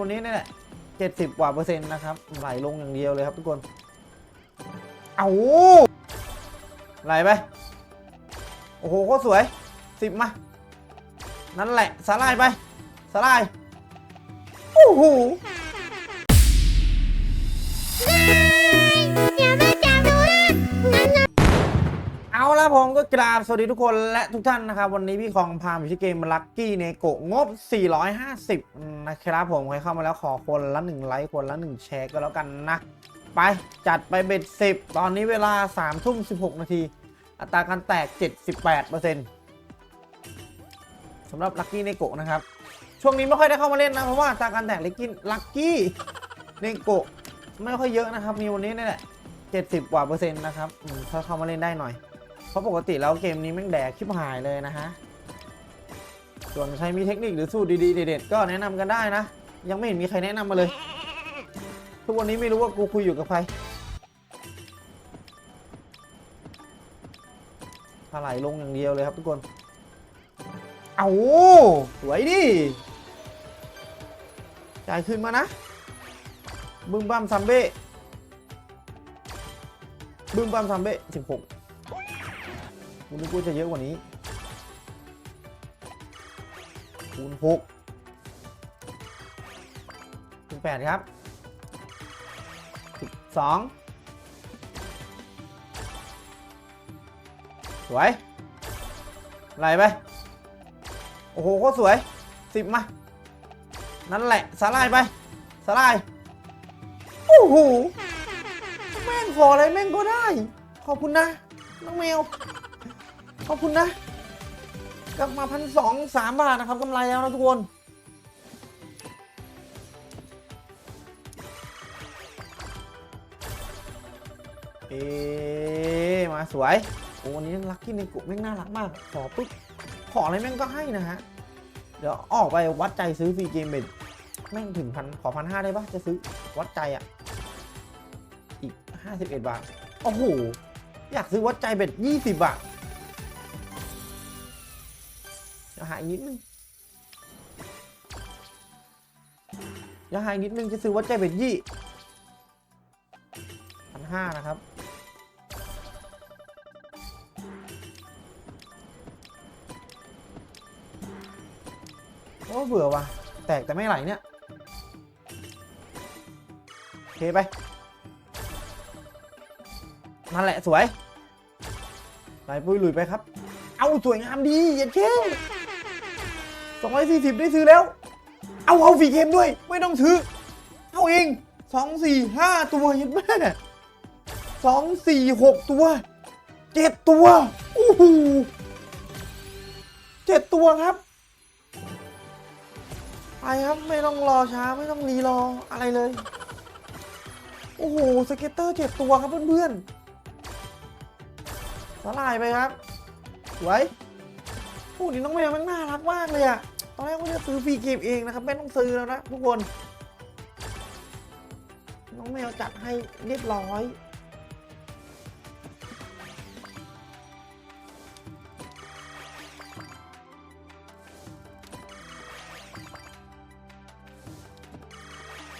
วันนี้นี่แหละเจ็ดสิบกว่าเปอร์เซ็นต์นะครับ ไหลลงอย่างเดียวเลยครับทุกคน เอาไหลไป โอ้โหโคตรสวยสิบมา นั่นแหละสาลายไปสาลายโอ้โห กราบสวัสดีทุกคนและทุกท่านนะครับ วันนี้พี่ของพามอยู่ที่เกมลั c กี้เนโกงบ 450 นะครับผมใครเข้ามาแล้วขอคนละ 1 ไลค์คนละ 1 แชร์ก็แล้วกันนะ ไป จัดไปเบ็ด 10 ตอนนี้เวลา 3 ทุ่ม 16 นาที อัตราการแตก 78%สำหรับลั c กี้เนโกนะครับ ช่วงนี้ไม่ค่อยได้เข้ามาเล่นนะ เพราะว่าอัตราการแตกลักกี้ลักกี้เนโกไม่ค่อยเยอะนะครับ มีวันนี้นี่แหละ 70 กว่าเปอร์เซ็นต์นะครับถ้าเข้ามาเล่นได้หน่อย เพราะปกติแล้วเกมนี้แม่งแดกชิบหายเลยนะฮะ ส่วนใครมีเทคนิคหรือสูตรดีๆเด็ดๆก็แนะนำกันได้นะ ยังไม่เห็นมีใครแนะนำมาเลย ทุกวันนี้ไม่รู้ว่ากูคุยอยู่กับใครถลายลงอย่างเดียวเลยครับทุกคน เอาสวยดิ จ่ายขึ้นมานะ บึ้มบัมซัมเบ้ บึ้มบัมซัมเบ้สิบหก คุณนึกว่าจะเยอะกว่านี้ คูณหกคูณแปดครับสิบสองสวยไหลไป โอ้โหโคตรสวยสิบมา นั่นแหละ สาลายไป สาลายโอ้โห แม่งขออะไรแม่งก็ได้ ขอบคุณนะ น้องแมว ขอบคุณนะ กลับมาพันสองสามบาทนะครับกำไรแล้วนะทุกคนเอมาสวย โอ้วันนี้ลักกี้ในกลุ่มแม่งน่ารักมาก ขอปุ๊บ ขออะไรแม่งก็ให้นะฮะ เดี๋ยวออกไปวัดใจซื้อฟรีเกมเบ็ดแม่งถึงพันขอพันห้าได้ปะจะซื้อวัดใจอะ อีก51บเอ็ดบาท โอ้โห อยากซื้อวัดใจเบ็ด20บา อย่หายนิดนึงอย่าหายนิดนึงจะซื้อวัดใจเบ็ดยี่พันห้านะครับโอ้เบื่อว่ะ แตกแต่ไม่ไหลเนี่ยโอเคไปมาแหละสวยไหลปุ้ยหลุยไปครับ เอาสวยงามดีเย็นเค 240 ได้ซื้อแล้ว เอาเอาฟรีเกมด้วย ไม่ต้องซื้อ เอาเอง 2 4 5 ตัวยัดแม่สองสี่หกตัวเจ็ดตัวโอ้โหเจ็ดตัวครับ ไปครับไม่ต้องรอช้าไม่ต้องรีรออะไรเลย โอ้โหสเก็ตเตอร์เจ็ดตัวครับเพื่อนๆสลายไปครับสวย โอ้นี่น้องแมวมันน่ารักมากเลยอะตอนแรกว่าจะซื้อฟรีเกมเองนะครับ ไม่ต้องซื้อแล้วนะทุกคน น้องแมวจัดให้เรียบร้อย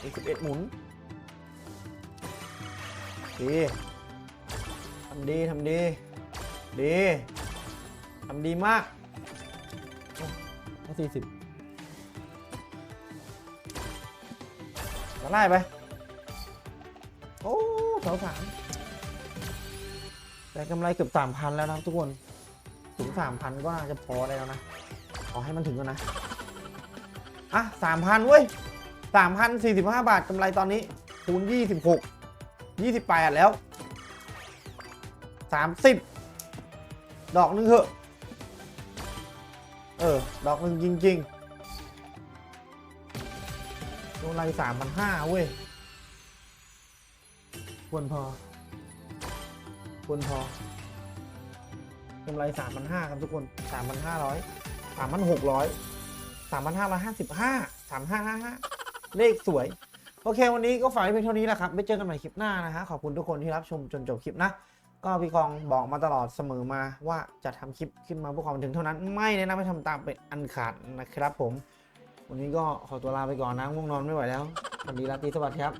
อีกสิบเอ็ดหมุนดีทำดี ทำดี ดี ทำดีมาก แค่สี่สิบมาไล่ไป โอ้สาวสามได้กำไรเกือบสามพันแล้วนะทุกคน ถึงสามพันก็น่าจะพอได้แล้วนะ ขอให้มันถึงก่อนนะ อะสามพันเว้ยสามพันสี่สิบห้าบาทกำไรตอนนี้คูณยี่สิบหกยี่สิบแปดแล้วสามสิบดอกหนึงเถอะ ออดอกหนึ่งจริงๆกำไรสามพันห้าเว้ย ควรพอ ควรพอกำไรสามพันห้าครับทุกคนสามพันห้าร้อยสามพันหกร้อยสามพันห้าร้อยห้าสิบห้าสามห้าห้าห้าเลขสวย โอเค วันนี้ก็ฝากไว้เพียงเท่านี้แหละครับไว้เจอกันใหม่คลิปหน้านะฮะ ขอบคุณทุกคนที่รับชมจนจบคลิปนะ ก็พี่กองบอกมาตลอดเสมอมาว่าจะทำคลิปขึ้นมาเพื่อความบันเทิงเท่านั้น ไม่แนะนำให้ทำตามเป็นอันขาดนะครับผม วันนี้ก็ขอตัวลาไปก่อนนะง่วงนอนไม่ไหวแล้วสวัสดีราตรีสวัสดีครับ